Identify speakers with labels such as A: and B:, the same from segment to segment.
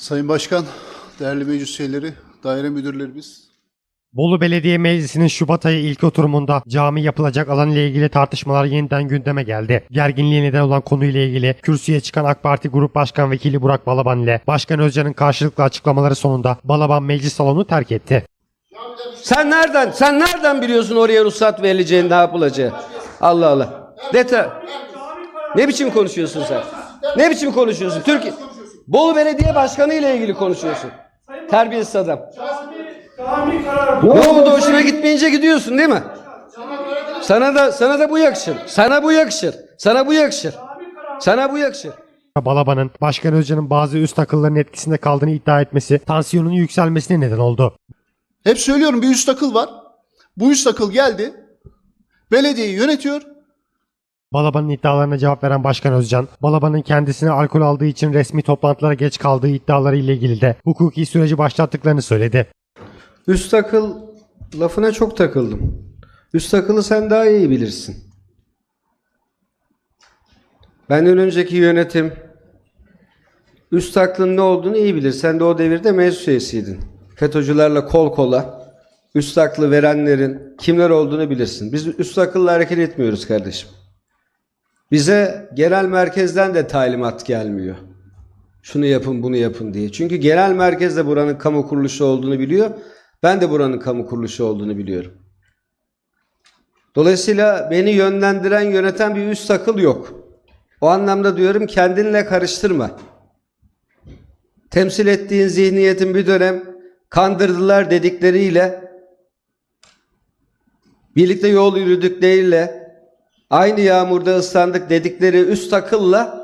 A: Sayın Başkan, değerli meclis üyeleri, daire müdürlerimiz,
B: Bolu Belediye Meclisi'nin Şubat ayı ilk oturumunda cami yapılacak alan ile ilgili tartışmalar yeniden gündeme geldi. Gerginliğe neden olan konuyla ilgili kürsüye çıkan AK Parti Grup Başkan Vekili Burak Balaban ile Başkan Özcan'ın karşılıklı açıklamaları sonunda Balaban meclis salonunu terk etti.
C: Sen nereden sen nereden biliyorsun oraya ruhsat verileceğini ne yapılacağı? Allah Allah. Detay. Ne biçim konuşuyorsun sen? Ne biçim konuşuyorsun? Türkiye Bolu Belediye Başkanı ile ilgili konuşuyorsun. Terbiyesiz adam. Ne oldu hoşuna gitmeyince gidiyorsun değil mi? Sana da sana da bu yakışır. Sana bu yakışır. Sana bu yakışır. Sana bu yakışır.
B: Balaban'ın Başkan Özcan'ın bazı üst akılların etkisinde kaldığını iddia etmesi tansiyonun yükselmesine neden oldu.
A: hep söylüyorum bir üst akıl var. Bu üst akıl geldi, belediyeyi yönetiyor.
B: Balaban'ın iddialarına cevap veren Başkan Özcan, Balaban'ın kendisine alkol aldığı için resmi toplantılara geç kaldığı iddiaları ile ilgili de hukuki süreci başlattıklarını söyledi.
C: Üst akıl lafına çok takıldım. Üst akılı sen daha iyi bilirsin. Benden önceki yönetim üst aklın ne olduğunu iyi bilir. Sen de o devirde meclis üyesiydin. FETÖ'cülerle kol kola üst aklı verenlerin kimler olduğunu bilirsin. Biz üst akılla hareket etmiyoruz kardeşim. Bize genel merkezden de talimat gelmiyor. Şunu yapın bunu yapın diye. Çünkü genel merkez de buranın kamu kuruluşu olduğunu biliyor. Ben de buranın kamu kuruluşu olduğunu biliyorum. Dolayısıyla beni yönlendiren, yöneten bir üst akıl yok. O anlamda diyorum kendinle karıştırma. Temsil ettiğin zihniyetin bir dönem kandırdılar dedikleriyle birlikte yol yürüdükleriyle aynı yağmurda ıslandık dedikleri üst akılla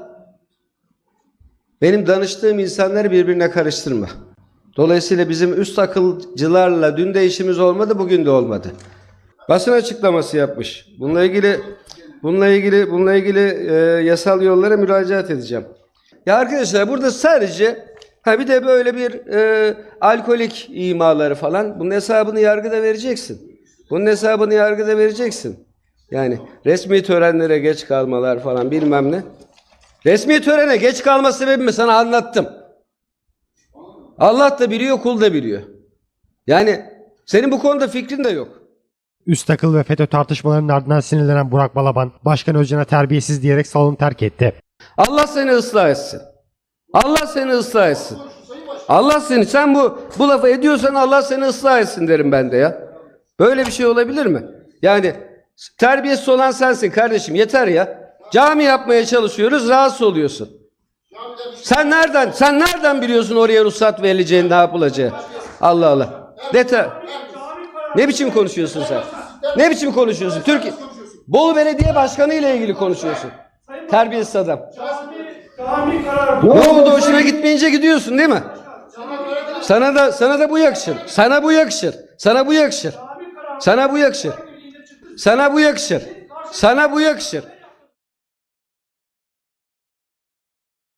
C: benim danıştığım insanları birbirine karıştırma. Dolayısıyla bizim üst akılcılarla dün de işimiz olmadı, bugün de olmadı. Basın açıklaması yapmış. Bununla ilgili bununla ilgili bununla ilgili e, yasal yollara müracaat edeceğim. Ya arkadaşlar burada sadece ha bir de böyle bir e, alkolik imaları falan bunun hesabını yargıda vereceksin. Bunun hesabını yargıda vereceksin. Yani resmi törenlere geç kalmalar falan bilmem ne. Resmi törene geç kalma sebebimi sana anlattım. Allah da biliyor, kul da biliyor. Yani senin bu konuda fikrin de yok.
B: Üst akıl ve FETÖ tartışmalarının ardından sinirlenen Burak Balaban, Başkan Özcan'a terbiyesiz diyerek salonu terk etti.
C: Allah seni ıslah etsin. Allah seni ıslah etsin. Allah seni, sen bu bu lafı ediyorsan Allah seni ıslah etsin derim ben de ya. Böyle bir şey olabilir mi? Yani terbiyesiz olan sensin kardeşim yeter ya. Cami yapmaya çalışıyoruz rahatsız oluyorsun. Sen nereden sen nereden biliyorsun oraya ruhsat verileceğini ne yapılacağı? Allah Allah. Detay. Ne biçim konuşuyorsun sen? Ne biçim konuşuyorsun? Türkiye Bolu Belediye Başkanı ile ilgili konuşuyorsun. Terbiyesiz adam. Ne oldu hoşuna gitmeyince gidiyorsun değil mi? Sana da sana da bu yakışır. Sana bu yakışır. Sana bu yakışır. Sana bu yakışır. Sana bu yakışır. Sana bu yakışır.